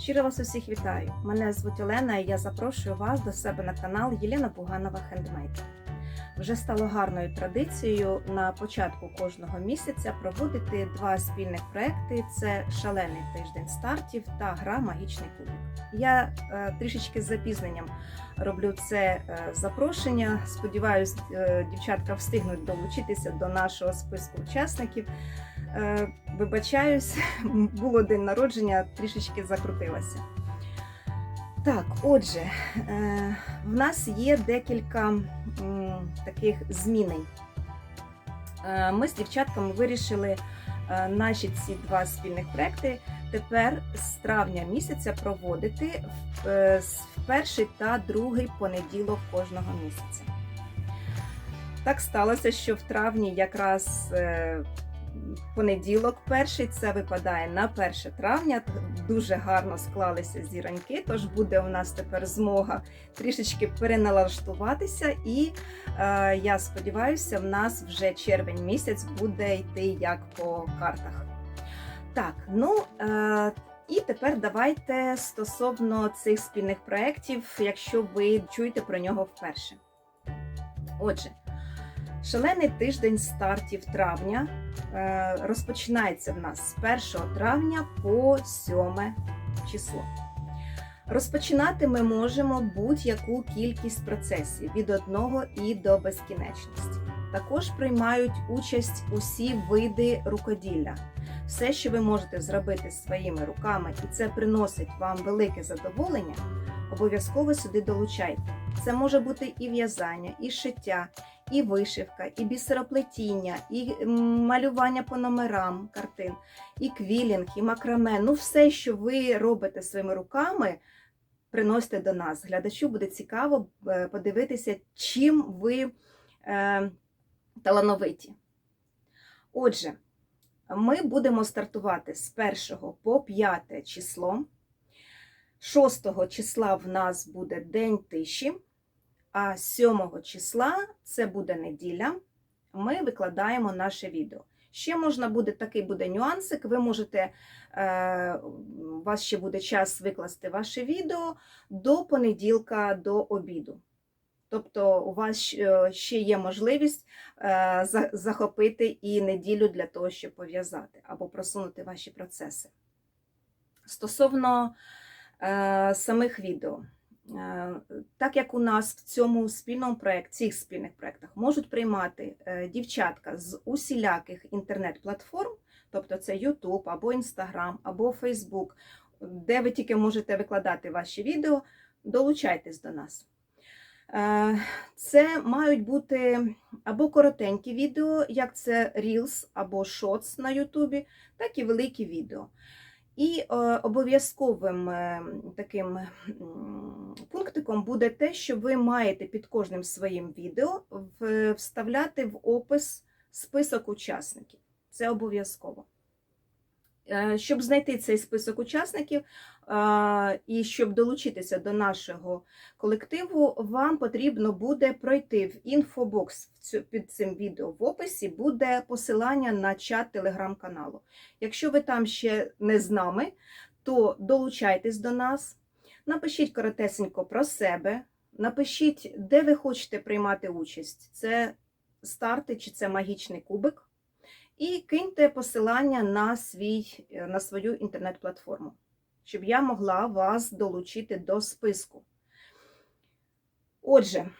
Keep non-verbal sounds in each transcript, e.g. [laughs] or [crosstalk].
Щиро вас усіх вітаю! Мене звуть Олена і я запрошую вас до себе на канал Єлена Буганова Хендмейд. Вже стало гарною традицією на початку кожного місяця проводити два спільних проекти: це шалений тиждень стартів та гра Магічний кубик. Я е, трішечки з запізненням роблю це е, запрошення. Сподіваюсь, е, дівчатка встигнуть долучитися до нашого списку учасників. Е, Вибачаюсь, [laughs] було день народження, трішечки закрутилася. Так, отже, е, в нас є декілька таких змінень. Е, Ми з дівчатками вирішили наші ці два спільних проекти тепер з травня місяця проводити в, перший та другий понеділок кожного місяця. Так сталося, що в травні якраз понеділок перший це випадає на 1 травня. Дуже гарно склалися зіроньки, тож буде у нас тепер змога трішечки переналаштуватися, і е, я сподіваюся, в нас вже червень місяць буде йти як по картах. Так, ну е, і тепер давайте стосовно цих спільних проєктів, якщо ви чуєте про нього вперше. Отже, шалений тиждень стартів травня е, розпочинається в нас з 1 травня по 7 число. Розпочинати ми можемо будь-яку кількість процесів від одного і до безкінечності. Також приймають участь усі види рукоділля. Все, що ви можете зробити своїми руками, і це приносить вам велике задоволення, обов'язково сюди долучайте. Це може бути і в'язання, і шиття, і вишивка, і бісероплетіння, і малювання по номерам картин, і квілінг, і макраме. Ну, все, що ви робите своїми руками, приносите до нас. Глядачу буде цікаво е, подивитися, чим ви е, талановиті. Отже, ми будемо стартувати з 1 по 5 число. 6 числа в нас буде День тиші, а 7 числа це буде неділя. Ми викладаємо наше відео. Ще можна буде такий буде нюансик. Ви можете, е, у вас ще буде час викласти ваше відео до понеділка до обіду. Тобто, у вас е, ще є можливість е, захопити і неділю для того, щоб пов'язати або просунути ваші процеси. Стосовно самих відео. Е, Так як у нас в цьому спільному проєкті, цих спільних проєктах можуть приймати е, дівчатка з усіляких інтернет-платформ, тобто це YouTube або Instagram, або Facebook, де ви тільки можете викладати ваші відео, долучайтесь до нас. Е, Це мають бути або коротенькі відео, як це Reels або Shorts на YouTube, так і великі відео. І е, обов'язковим е, таким пунктиком буде те, що ви маєте під кожним своїм відео вставляти в опис список учасників. Це обов'язково. Е, Щоб знайти цей список учасників е, і щоб долучитися до нашого колективу, вам потрібно буде пройти в інфобокс під цим відео в описі буде посилання на чат телеграм-каналу. Якщо ви там ще не з нами, то долучайтесь до нас, напишіть коротесенько про себе, напишіть, де ви хочете приймати участь. Це старти чи це магічний кубик. І киньте посилання на, свій, на свою інтернет-платформу, щоб я могла вас долучити до списку. Отже,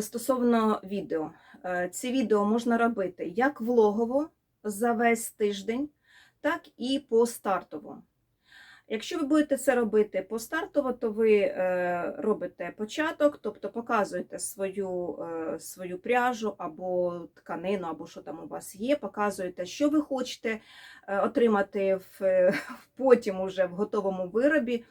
стосовно відео, Е, ці відео можна робити як влогово за весь тиждень, так і по стартово. Якщо ви будете це робити постартово, то ви е, робите початок, тобто показуєте свою, е, свою пряжу або тканину, або що там у вас є, показуєте, що ви хочете е, отримати в, [laughs] потім уже в готовому виробі.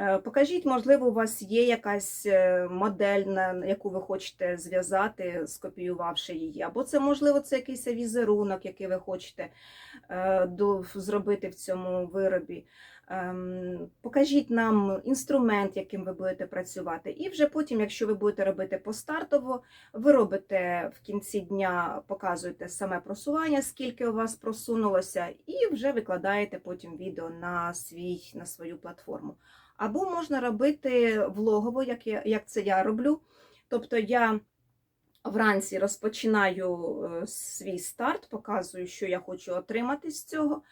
Е, Покажіть, можливо, у вас є якась е, модель, на яку ви хочете зв'язати, скопіювавши її, або це, можливо, це якийсь візерунок, який ви хочете е, зробити в цьому виробі. Ем, Покажіть нам інструмент, яким ви будете працювати. І вже потім, якщо ви будете робити постартово, ви робите в кінці дня, показуєте саме просування, скільки у вас просунулося, і вже викладаєте потім відео на, свій, на свою платформу. Або можна робити влогово, як, я, як це я роблю. Тобто я вранці розпочинаю е, свій старт, показую, що я хочу отримати з цього.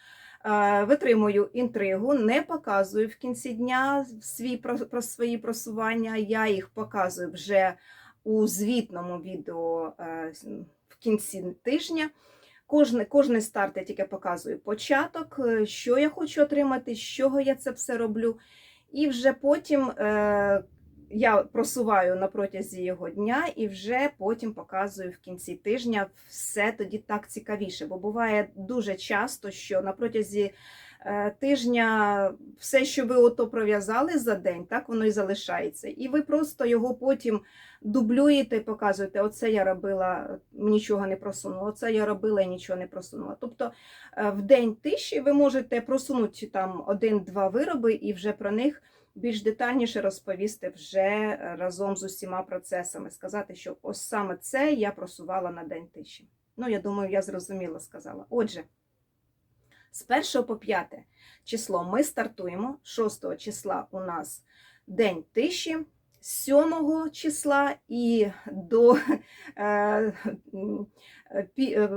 Е, Витримую інтригу, не показую в кінці дня свій, про, свої просування. Я їх показую вже у звітному відео е, в кінці тижня. Кожне, кожний старт я тільки показую початок, що я хочу отримати, з чого я це все роблю. І вже потім е, я просуваю на протязі його дня і вже потім показую в кінці тижня все тоді так цікавіше. Бо буває дуже часто, що на протязі е, тижня все, що ви ото пров'язали за день, так воно і залишається. І ви просто його потім дублюєте і показуєте: оце я робила, нічого не просунула, оце я робила і нічого не просунула. Тобто е, в день тиші ви можете просунути там один-два вироби і вже про них більш детальніше розповісти вже разом з усіма процесами, сказати, що ось саме це я просувала на день тиші. Ну, я думаю, я зрозуміло сказала. Отже, з 1 по 5 число ми стартуємо. 6 числа у нас день тиші, 7 числа і до е, е,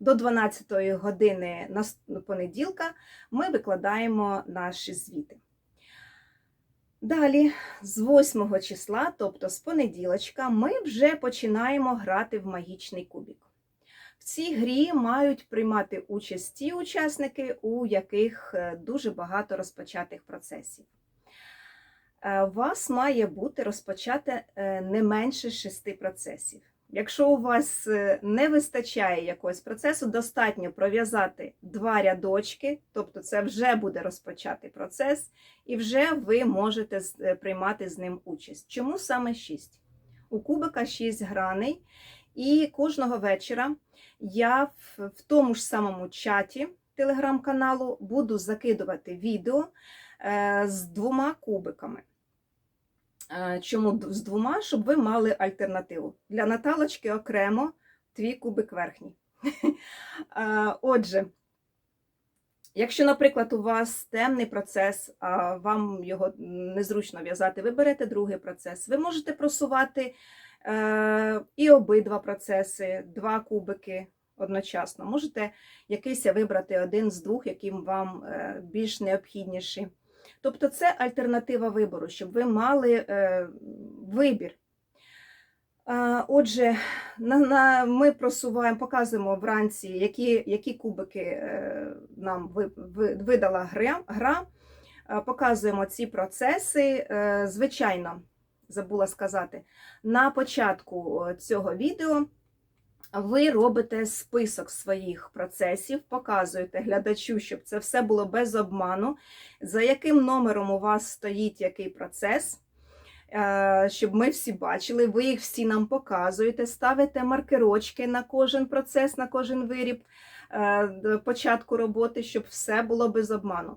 до 12 години понеділка ми викладаємо наші звіти. Далі, з 8 числа, тобто з понеділочка, ми вже починаємо грати в магічний кубік. В цій грі мають приймати участь ті учасники, у яких е, дуже багато розпочатих процесів. Е, У вас має бути розпочати е, не менше шести процесів. Якщо у вас е, не вистачає якогось процесу, достатньо пров'язати два рядочки, тобто це вже буде розпочатий процес, і вже ви можете приймати з ним участь. Чому саме 6? У кубика 6 граней, і кожного вечора я в, тому ж самому чаті телеграм-каналу буду закидувати відео з двома кубиками. Е, Чому з двома? Щоб ви мали альтернативу. Для Наталочки окремо твій кубик верхній. [laughs] Е, Отже, якщо, наприклад, у вас темний процес, а вам його незручно в'язати, ви берете другий процес. Ви можете просувати е, і обидва процеси, два кубики одночасно. Можете якийсь вибрати один з двох, яким вам е, більш необхідніший. Тобто це альтернатива вибору, щоб ви мали е, вибір. Отже, на, на, ми просуваємо, показуємо вранці, які, які кубики е, нам ви, ви, видала гра, гра. Показуємо ці процеси. Е, Звичайно, забула сказати, на початку цього відео ви робите список своїх процесів, показуєте глядачу, щоб це все було без обману, за яким номером у вас стоїть який процес, е, щоб ми всі бачили, ви їх всі нам показуєте, ставите маркерочки на кожен процес, на кожен виріб е, початку роботи, щоб все було без обману.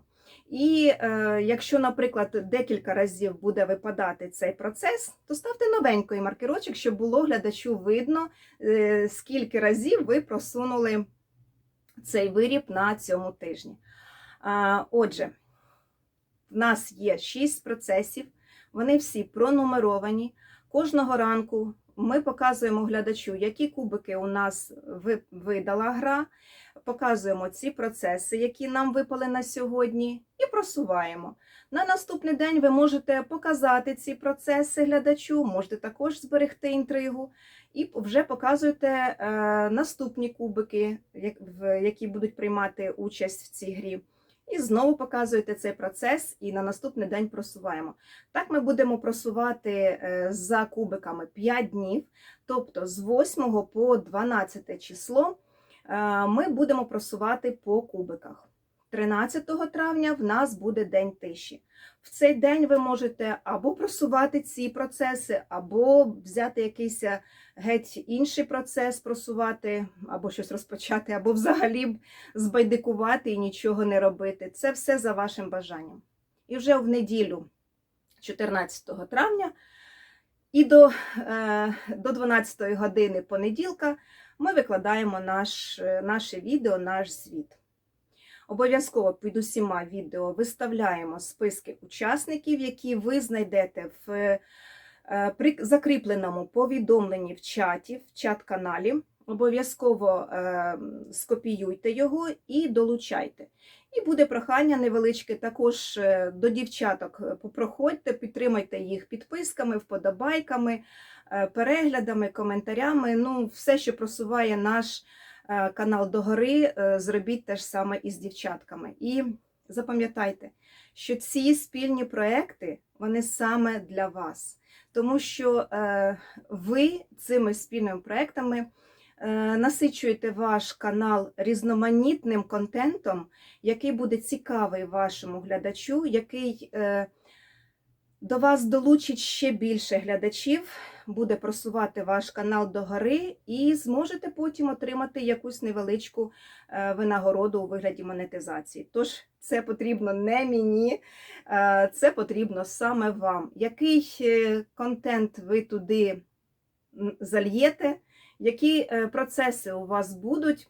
І е, якщо, наприклад, декілька разів буде випадати цей процес, то ставте новенький маркерочок, щоб було глядачу видно, е, скільки разів ви просунули цей виріб на цьому тижні. А, Отже, в нас є 6 процесів, вони всі пронумеровані. Кожного ранку ми показуємо глядачу, які кубики у нас видала гра, показуємо ці процеси, які нам випали на сьогодні, і просуваємо. На наступний день ви можете показати ці процеси глядачу, можете також зберегти інтригу і вже показуєте е, наступні кубики, які будуть приймати участь в цій грі. І знову показуєте цей процес, і на наступний день просуваємо. Так ми будемо просувати е, за кубиками 5 днів, тобто з 8 по 12 число е, ми будемо просувати по кубиках. 13 травня в нас буде день тиші. В цей день ви можете або просувати ці процеси, або взяти якийсь е, геть інший процес, просувати, або щось розпочати, або взагалі збайдикувати і нічого не робити. Це все за вашим бажанням. І вже в неділю, 14 травня, і до, е, до 12 години понеділка ми викладаємо наш, е, наше відео, наш звіт. Обов'язково під усіма відео виставляємо списки учасників, які ви знайдете в е, при закріпленому повідомленні в чаті, в чат-каналі. Обов'язково е, скопіюйте його і долучайте. І буде прохання невеличке також е, до дівчаток. е, Попроходьте, підтримайте їх підписками, вподобайками, е, переглядами, коментарями. Ну, все, що просуває наш е, канал догори, е, зробіть те ж саме із дівчатками. І запам'ятайте, що ці спільні проекти вони саме для вас, тому що е, ви цими спільними проектами е, насичуєте ваш канал різноманітним контентом, який буде цікавий вашому глядачу, який е, до вас долучить ще більше глядачів, буде просувати ваш канал догори і зможете потім отримати якусь невеличку е, винагороду у вигляді монетизації. Тож це потрібно не мені, е, це потрібно саме вам. Який е, контент ви туди зальєте, які процеси у вас будуть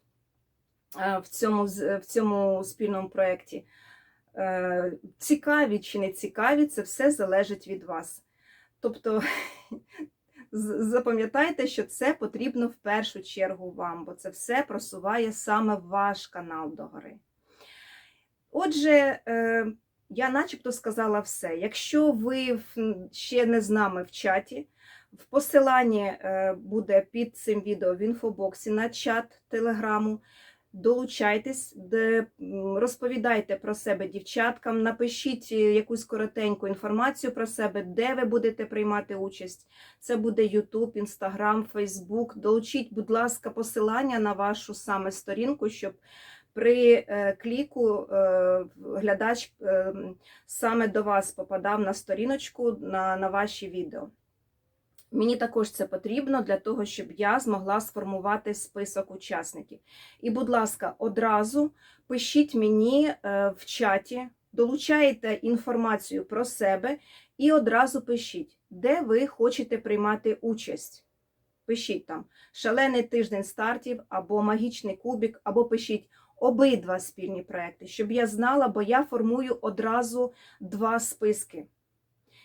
в цьому, в цьому спільному проєкті? Е, Цікаві чи не цікаві, це все залежить від вас. Тобто [laughs] запам'ятайте, що це потрібно в першу чергу вам, бо це все просуває саме ваш канал догори. Отже, е, я начебто сказала все. Якщо ви ще не з нами в чаті, в посиланні е, буде під цим відео в інфобоксі на чат телеграму. Долучайтесь, розповідайте про себе дівчаткам, напишіть е, якусь коротеньку інформацію про себе, де ви будете приймати участь. Це буде YouTube, Instagram, Facebook. Долучіть, будь ласка, посилання на вашу саме сторінку, щоб при е, кліку е, глядач е, саме до вас попадав на сторіночку на, на ваші відео. Мені також це потрібно для того, щоб я змогла сформувати список учасників. І, будь ласка, одразу пишіть мені е, в чаті, долучайте інформацію про себе і одразу пишіть, де ви хочете приймати участь. Пишіть там шалений тиждень стартів або магічний кубік, або пишіть обидва спільні проекти, щоб я знала, бо я формую одразу два списки.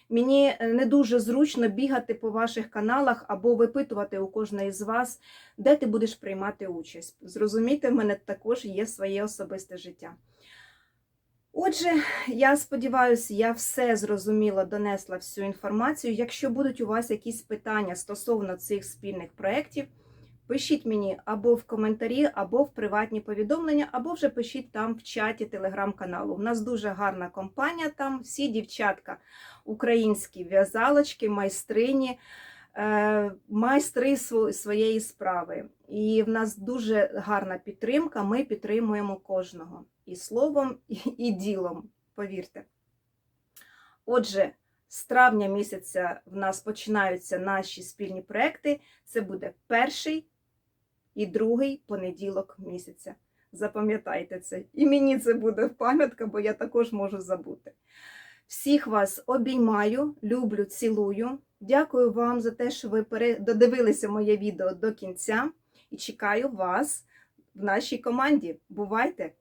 Мені е, не дуже зручно бігати по ваших каналах або випитувати у кожної з вас, де ти будеш приймати участь. Зрозумійте, в мене також є своє особисте життя. Отже, я сподіваюся, я все зрозуміло донесла всю інформацію. Якщо будуть у вас якісь питання стосовно цих спільних проєктів, пишіть мені або в коментарі, або в приватні повідомлення, або вже пишіть там в чаті телеграм-каналу. У нас дуже гарна компанія там, всі дівчатка українські в'язалочки, майстрині, е, майстри своєї справи. І в нас дуже гарна підтримка. Ми підтримуємо кожного і словом, і, і ділом, повірте. Отже, з травня місяця в нас починаються наші спільні проекти. Це буде перший і другий понеділок місяця. Запам'ятайте це. І мені це буде пам'ятка, бо я також можу забути. Всіх вас обіймаю, люблю, цілую. Дякую вам за те, що ви додивилися моє відео до кінця і чекаю вас в нашій команді. Бувайте!